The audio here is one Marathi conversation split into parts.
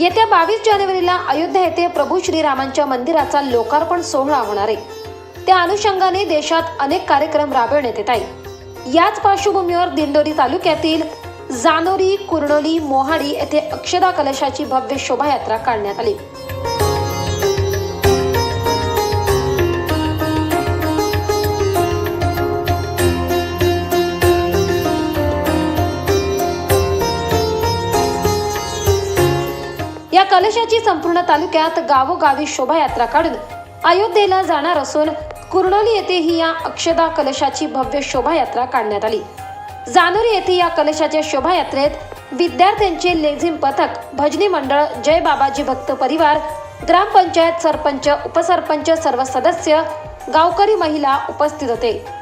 येत्या बावीस जानेवारीला अयोध्या येथे प्रभू श्रीरामांच्या मंदिराचा लोकार्पण सोहळा होणार आहे. त्या अनुषंगाने देशात अनेक कार्यक्रम राबवण्यात येत आहे याच पार्श्वभूमीवर दिंडोरी तालुक्यातील जानोरी कुर्णोली मोहाडी येथे अक्षदा कलशाची भव्य शोभायात्रा काढण्यात आली. या कलशाची संपूर्ण तालुक्यात गावोगावी शोभायात्रा काढून अयोध्येला जाणार असून कुर्णोली येथे ही या अक्षदा कलशाची भव्य शोभायात्रा काढण्यात आली. जानोरी येथे या कलशाच्या शोभायात्रेत विद्यार्थ्यांचे लेझिम पथक भजनी मंडळ जय बाबाजी भक्त परिवार ग्रामपंचायत सरपंच उपसरपंच सर्व सदस्य गावकरी महिला उपस्थित होते.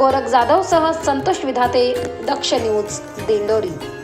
गोरख जाधव सह संतोष विधाते दक्ष न्यूज दिंडोरी.